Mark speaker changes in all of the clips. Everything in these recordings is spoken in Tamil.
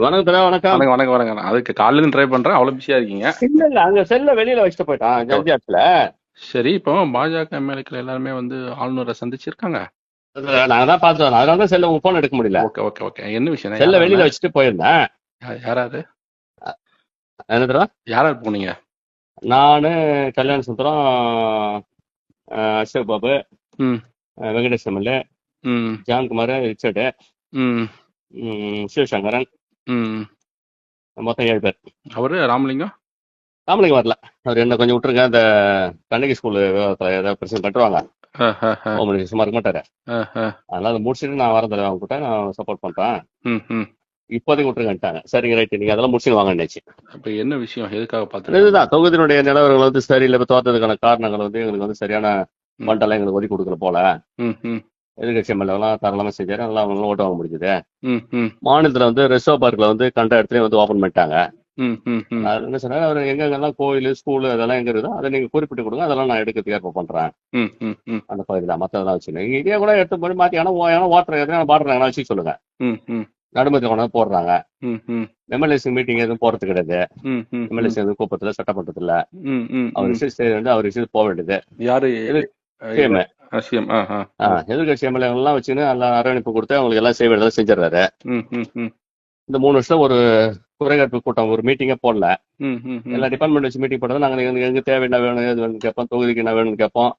Speaker 1: வணக்கம் தடா வணக்கம்.
Speaker 2: வணக்கம் வணக்கம் வணக்கம். அதுக்கு காலையில ட்ரை பண்றேன். அவ்வளவு பிஸியா இருக்கீங்க.
Speaker 1: இல்ல இல்ல. அங்க செல்ல வெளியில வச்சுட்டு போயிட்டான் ஜட்ஜாட்ல
Speaker 2: சரி இப்போ பாஜக எம்எல்ஏக்கள் எல்லாருமே வந்து ஆளுநரை சந்திச்சிருக்காங்க.
Speaker 1: நாங்க தான் பார்த்தோம் அதனால தான் செல்ல உங்க போன் எடுக்க முடியல.
Speaker 2: Okay okay okay. என்ன விஷயம்?
Speaker 1: செல்ல வெளியில வச்சுட்டு போயிருந்தேன்.
Speaker 2: யா- யாராரு?
Speaker 1: என்ன தடா
Speaker 2: யாராரு போனீங்க?
Speaker 1: நானு கல்யாண சுந்தரம் அசோக் பாபு வெங்கடேஷ் எம்எல்ஏ
Speaker 2: ம்.
Speaker 1: ஜான்குமார் ரிச்சர்டு சிவசங்கரன்.
Speaker 2: ம்.
Speaker 1: மொத்தம் ஏழு பேர்.
Speaker 2: அவரு ராமலிங்கம்
Speaker 1: ராமலிங்கம் வரல. அவர் என்ன கொஞ்சம் விட்டுருங்க இந்த கண்ணகி ஸ்கூல் விவகாரத்தில் ஏதாவது பிரச்சனை கட்டுவாங்க மினிஸ்டர் சும்மா இருக்க மாட்டாரு. அதனால அதை முடிச்சுட்டு நான் வரதில்லை அவங்க கிட்ட நான் சப்போர்ட் பண்றேன். இப்போதைக்கு விட்டுருங்கன்ட்டாங்க. சரிங்க ரைட் நீங்க அதெல்லாம் முடிச்சுட்டு வாங்க நினைச்சு.
Speaker 2: அப்ப என்ன விஷயம்? எதுக்காக பார்த்து
Speaker 1: இதுதான் தொகுதியினுடைய நிலவரங்கள் வந்து சரியில்லை இப்போ தோற்றதுக்கான காரணங்கள் வந்து எங்களுக்கு வந்து சரியான மண்டலம் எங்களுக்கு ஒதுக்கி கொடுக்கல போல. எதிர்கட்சி எம்எல்ஏலாம் தாராளமாக செஞ்சாரு. நல்லா அவங்களும் ஓட்டு வாங்க முடிஞ்சது. மாநிலத்தில் வந்து ரிசர்வ் பார்க்கில் வந்து கண்ட இடத்துலயும் வந்து ஓப்பன் பண்ணிட்டாங்க. அது என்ன சொன்னாரு? அவர் எங்கெங்கெல்லாம் கோயில் ஸ்கூல் அதெல்லாம் எங்க இருக்குதோ அதை நீங்க குறிப்பிட்டு கொடுங்க. அதெல்லாம் நான் எடுக்கிறதுக்கு ஏற்பாடு பண்றேன். அந்த பகுதியில் மற்றதெல்லாம் வச்சு நீங்க இதே கூட எடுத்து போய் ஆனால் ஏன்னா ஓட்டுற எதுனா பாடுறாங்க வச்சு சொல்லுங்க. நடுமதி கொண்டு வந்து போடுறாங்க. எம்எல்ஏஸ் மீட்டிங் எதுவும் போறது கிடையாது. எம்எல்ஏஸ் எதுவும் கூப்பத்தில் சட்டமன்றத்தில். அவர் விஷயம் வந்து அவர் விஷயம் போக வேண்டியது.
Speaker 2: யாரு?
Speaker 1: ஆஹ் எதிர்கட்சி எம்எல்ஏ எல்லாம் வச்சுன்னு எல்லாம் அரவணைப்பு கொடுத்து அவங்களுக்கு எல்லாம் செய்ய வேண்டியதை செஞ்சிடறாரு. இந்த மூணு வருஷம் ஒரு குறைகாட்பு கூட்டம் ஒரு மீட்டிங்கே போடல. எல்லா டிபார்ட்மெண்ட் வச்சு மீட்டிங் போட்டது நாங்கள் எங்க எங்க தேவை என்ன வேணும் எது வேணும்னு கேட்போம் தொகுதிக்கு என்ன வேணும்னு கேட்போம்.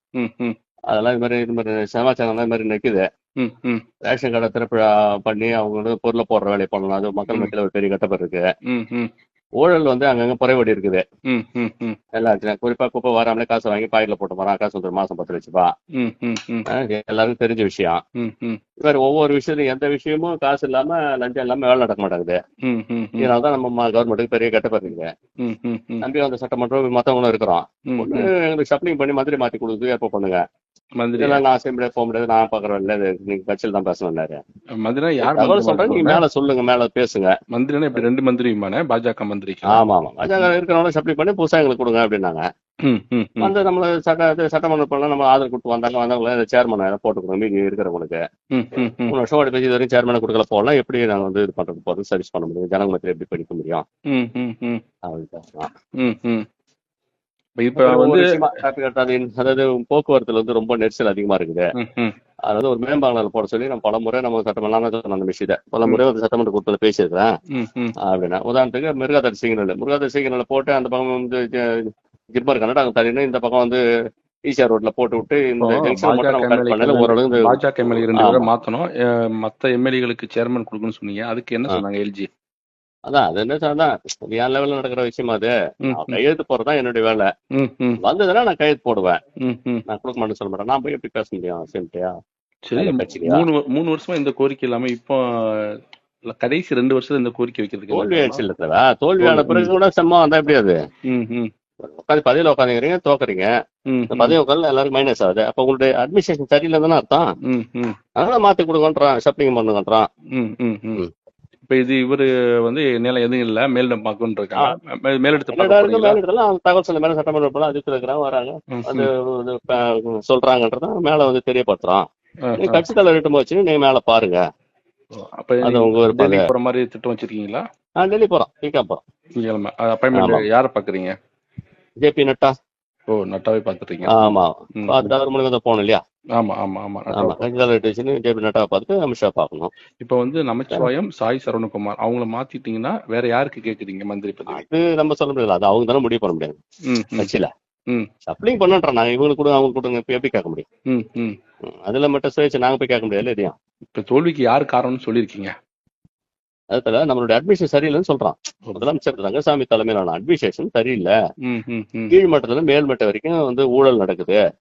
Speaker 1: அதெல்லாம் இது மாதிரி இது மாதிரி சமாச்சாரம் இது மாதிரி நிற்குது ரேஷன் கார்டை திறப்பு பண்ணி அவங்க வந்து பொருளை போடுற வேலையை பண்ணலாம். அது மக்கள் மத்தியில் ஒரு பெரிய கட்டப்பட்டு இருக்கு. ஊழல் வந்து அங்கங்க குறைபாடு இருக்குது. எல்லாம் குறிப்பா குப்பை வராமலே காசு வாங்கி பாக்கெட்ல போட்டு போறான் காசு வந்து மாசம் பத்து ரூபாய் எல்லாருக்கும் தெரிஞ்ச விஷயம். இவர் ஒவ்வொரு விஷயத்தையும் எந்த விஷயமும் காசு இல்லாம லஞ்சம் இல்லாம வேலை நடக்க மாட்டேங்குது.
Speaker 2: ம் ம் ம்.
Speaker 1: இதனால தான் நம்ம கவர்மெண்ட்டுக்கு பெரிய
Speaker 2: ம் ம்
Speaker 1: நம்பி அந்த சட்டமன்றம் மத்தவங்களும் இருக்கிறோம். ஒண்ணு எங்களுக்கு ஷப்ளிங் பண்ணி மந்திரி மாத்தி கொடுத்து ஏற்ப பண்ணுங்க. இதெல்லாம் நான் அசம்பிளே போக முடியாது நான் பாக்குறேன் இல்ல நீங்க கட்சியில் தான் பேசணும்னாரு
Speaker 2: மந்திரினா யார்
Speaker 1: தகவல்
Speaker 2: மந்திரி
Speaker 1: சொல்றேன் நீங்க? மேல சொல்லுங்க மேல பேசுங்க.
Speaker 2: மந்திரினா இப்ப ரெண்டு மந்திரியுமானே பாஜக மந்திரி.
Speaker 1: ஆமா ஆமா. அதான் இருக்கிறவங்க சப்ளை பண்ணி புதுசா எங்களுக்கு கொடுங்க அப்படின்னாங்க. வந்து நம்ம சட்ட பண்ண நம்ம ஆதரவு கொடுத்து வந்தாங்க வந்தவங்கள சேர்மனை போட்டு கொடுங்க மீதி இருக்கிறவங்களுக்கு. வருஷம் ஓடி பேசி வரைக்கும் சேர்மனை கொடுக்கல போகலாம் எப்படி நாங்க வந்து இது பண்றது போறது சர்வீஸ் பண்ண முடியும்? ஜனங்க மத்தியில் எப்படி படிக்க முடியும்? அப்படின்னு பேசலாம்
Speaker 2: இப்ப
Speaker 1: ஒரு
Speaker 2: வந்து
Speaker 1: அதாவது போக்குவரத்துல வந்து ரொம்ப நெரிசல் அதிகமா இருக்குது. அதாவது ஒரு மேம்பாலம் போட சொல்லி நம்ம பல முறை நம்ம சட்டமன்றம் நான் சொன்ன அந்த விஷயத்தை. பல முறை வந்து சட்டமன்ற கூட்டத்தில் பேசியிருக்கிறேன். அப்படின்னா உதாரணத்துக்கு மிருகாதாரி சிக்னல். மிருகாதாரி சிக்னல் போட்டு அந்த பக்கம் வந்து ஜ- ஜிப்மர் கன்னடா அங்க தள்ளினு இந்த பக்கம் வந்து ஈசிஆர் ரோட்ல போட்டு விட்டு இந்த ஜங்ஷன் மட்டும் நம்ம கட் பண்ணல. ஓரளவு
Speaker 2: பாஜக எம்எல்ஏ ரெண்டு மாத்தணும். மத்த எம்எல்ஏகளுக்கு சேர்மன் கொடுக்கணும்னு சொன்னீங்க. அதுக்கு என்ன. சொன்னாங்க எல்ஜி?
Speaker 1: அதான் அது என்ன அதான் அது என் லெவல்ல நடக்கிற விஷயமா அது? நான் கையெழுத்து போறதுதான் என்னுடைய வேலை. வந்ததுன்னா நான் கையெழுத்து போடுவேன். நான் கொடுக்க மாட்டேன்னு சொல்ல மாட்டேன். நான் போய் எப்படி பேச முடியும்? சிம்பிளியா
Speaker 2: சரி? மூணு மூணு வருஷமா இந்த கோரிக்கை இல்லாம இப்போ கடைசி ரெண்டு வருஷத்துல இந்த கோரிக்கை வைக்கிறதுக்கு
Speaker 1: தோல்வி? ஆயிடுச்சு இல்ல தோல்வியான
Speaker 2: தோல்வி,
Speaker 1: பிறகு கூட செம்மா வந்தா எப்படி அது? உட்காந்து பதவியில உட்காந்துக்கிறீங்க தோக்குறீங்க. பதவி உட்காந்து எல்லாருக்கும் மைனஸ் ஆகுது. அப்ப உங்களுடைய அட்மினிஸ்ட்ரேஷன் சரியில்லை தானே அர்த்தம்? அதனால மாத்தி கொடுங்கன்றான் ஷப்ளிங் பண்ணுங்கன்றான்.
Speaker 2: இப்ப இது இவரு வந்து நிலம் எதுவும் இல்ல மேலிடம் பார்க்கணும் இருக்காங்க. மேலிடத்து
Speaker 1: தகவல் சொல்ல மேல சட்டமன்ற போல அதிர்ச்சி இருக்கிறாங்க வராங்க. அது சொல்றாங்கன்றத மேல வந்து தெரியப்படுத்துறோம். கட்சி தலைவர் இட்டு வச்சு நீங்க மேல பாருங்க.
Speaker 2: அப்ப
Speaker 1: உங்க
Speaker 2: டெல்லி போற மாதிரி திட்டம் வச்சிருக்கீங்களா?
Speaker 1: டெல்லி போறோம் பிகா போறோம்.
Speaker 2: அப்பாயின்மெண்ட். யார பாக்குறீங்க
Speaker 1: ஜேபி நட்டா.
Speaker 2: ஓ நட்டாவே பாத்துட்டீங்க
Speaker 1: ஆமா. பார்த்துட்டு அவர் மூலியமா தான் போகணும் இல்லையா?
Speaker 2: ஆமா ஆமா ஆமா
Speaker 1: ஆமா. வச்சுன்னு ஜேபி நட்டாவை பார்த்துட்டு அமித்ஷா பார்க்கணும்.
Speaker 2: இப்ப வந்து நமச்சிவாயம் சாய் சரவணகுமார் அவங்கள மாத்திட்டீங்கன்னா வேற யாருக்கு கேக்குறீங்க மந்திரி பதவி?
Speaker 1: அது நம்ம சொல்ல முடியாது அது அவங்க தானே முடிவு பண்ண முடியாது. கட்சியில. சப்ளிங் பண்ணுன்றோம் நாங்க இவங்களுக்கு கூட அவங்க இப்ப எப்படி கேட்க முடியும்? அதுல மட்டும் சுயேட்சை நாங்க போய் கேட்க முடியாது எதையும்
Speaker 2: இப்ப தோல்விக்கு யார் காரணம்னு சொல்லியிருக்கீங்க?
Speaker 1: அதுல நம்மளுடைய அட்மிஷன் சரியில்லைன்னு சொல்றான். முதலமைச்சர் ரங்கசாமி தலைமையிலான அட்மினிஸ்ட்ரேஷன் சரியில்லை.
Speaker 2: ம், ம், ம்,
Speaker 1: கீழ் மட்டத்துல மேல் மட்டம் வரைக்கும் வந்து ஊழல் நடக்குது.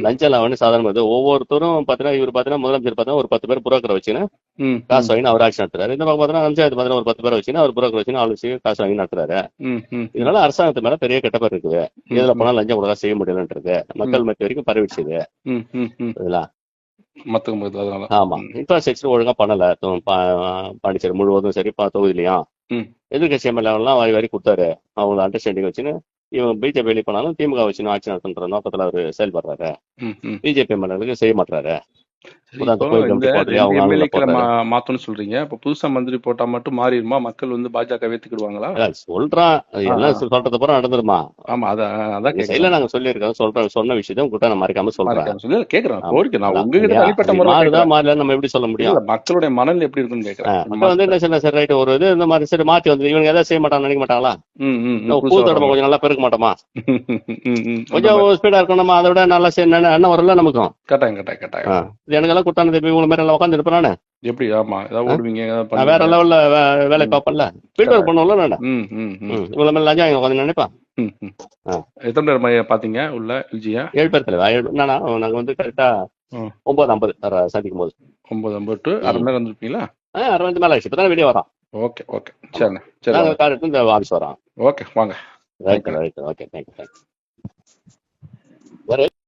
Speaker 1: லஞ்சம் லாவணி சாதாரண ஒவ்வொருத்தரும் பாத்தீங்கன்னா இவர் பாத்தீங்கன்னா முதலமைச்சர் பாத்தீங்கன்னா ஒரு பத்து பேர் புரோக்கரை வச்சுன்னு காசு வாங்கி அவர் ஆட்சி நடத்துறாரு. இந்த பக்கம் பாத்தீங்கன்னா பஞ்சாயத்து பாத்தீங்கன்னா ஒரு பத்து பேரை வச்சுன்னு அவர் புரோக்கர் வச்சுன்னு ஆள் வச்சு காசு வாங்கி நடத்துறாரு. இதனால அரசாங்கத்து மேல பெரிய கெட்ட பேர் இருக்குது.
Speaker 2: ம்,
Speaker 1: எதுல போனா லஞ்சம் ஒழுங்கா செய்ய முடியலன்றது. மக்கள் மத்திய வரைக்கும் பரவிடுச்சு
Speaker 2: ம், ம், ம்.
Speaker 1: இதெல்லாம்
Speaker 2: மத்தவங்க மத்த- அதனால.
Speaker 1: ஆமா. இன்ஃப்ராஸ்ட்ரக்சர் ஒழுங்கா பண்ணல. பாண்டிச்சேரி முழுவதும் சரி தொகுதியிலையும். எதிர்கட்சி எம்எல்ஏ எல்லாம் வாரி வாரி கொடுத்தாரு. அவங்க அண்டர்ஸ்டாண்டிங் வச்சுன்னு இவங்க பிஜேபி வெளியே போனாலும் திமுக வச்சுன்னு ஆட்சி நடத்துன்ற நோக்கத்துல அவர் செயல்படுறாரு. பிஜேபி எம்எல்ஏகளுக்கு செய்ய மாட்டாரு
Speaker 2: மாத்தணும்னு சொல்றீங்க. இப்போ புதுசா மந்திரி போட்டா மட்டும் மாறிடுமா மக்கள் வந்து பாஜக ஏத்துக்கிடுவாங்களா?
Speaker 1: சொல்றான். எல்லாம். சொல்றது அப்புறம் நடந்துருமா?
Speaker 2: ஆமா அதான்
Speaker 1: சைடுல நாங்க சொல்லியிருக்கோம். சொல்றோம் சொன்ன விஷயத்தை உங்ககிட்ட நான் மறைக்காம சொல்றேன்.
Speaker 2: இல்ல, கேக்குறேன். கோரிக்கை நான் உங்ககிட்ட தனிப்பட்ட
Speaker 1: அது
Speaker 2: முறையில
Speaker 1: மாறுதா
Speaker 2: கேக்குறேன்.
Speaker 1: மாறலன்னு நம்ம எப்படி சொல்ல முடியும்?
Speaker 2: இல்ல மக்களுடைய மனநிலை எப்படி இருக்குன்னு கேக்குறேன்.
Speaker 1: மக்கள் வந்து என்ன சொல்ல சரி ரைட் ஒரு இது இந்த மாதிரி சரி மாத்தி வந்து இவங்க எதாவது செய்ய மாட்டாங்க நினைக்க மாட்டாங்களா? பூ தடவை கொஞ்சம் நல்லா பெருக்க மாட்டோமா? கொஞ்சம் ஸ்பீடா இருக்கும் நம்ம அதை விட நல்லா எண்ணம் வரல நமக்கும்?
Speaker 2: கட்டாயம் கட்டாயம். கட்டாயம்.
Speaker 1: இது எனக்கெல்லாம் கொடுத்தானு திருப்பி? இவங்க மாதிரி எல்லாம் உட்காந்து இருப்பேன்
Speaker 2: எப்படி? ஆமா. ஏதாவது? ஓடுவீங்க
Speaker 1: வேற லெவல்ல வேலை
Speaker 2: ம்.
Speaker 1: பார்ப்பேன்ல. ஃபீல்ட் ஒர்க் பண்ணுவோம்ல நான். இவ்வளவு மேல லஞ்சம் உட்காந்து ஆ.
Speaker 2: எத்தனை பேர் பாத்தீங்க உள்ள? எல்ஜியா
Speaker 1: ஏழு பேர் தலைவா? என்னன்னா நாங்க வந்து கரெக்டா ஒன்பது ஐம்பது சந்திக்கும் போது
Speaker 2: ஒன்பது ஐம்பது டு அரை மணி நேரம் வந்திருப்பீங்களா
Speaker 1: ஆ அறுபது மேல ஆயிடுச்சு. இப்பதான் வெளியே வரோம்
Speaker 2: ஓகே ஓகே. சரிண்ணே சரி
Speaker 1: நாங்க கார் எடுத்து இந்த ஆஃபீஸ் வரோம்
Speaker 2: ஓகே வாங்க.
Speaker 1: Right right okay thank you thank you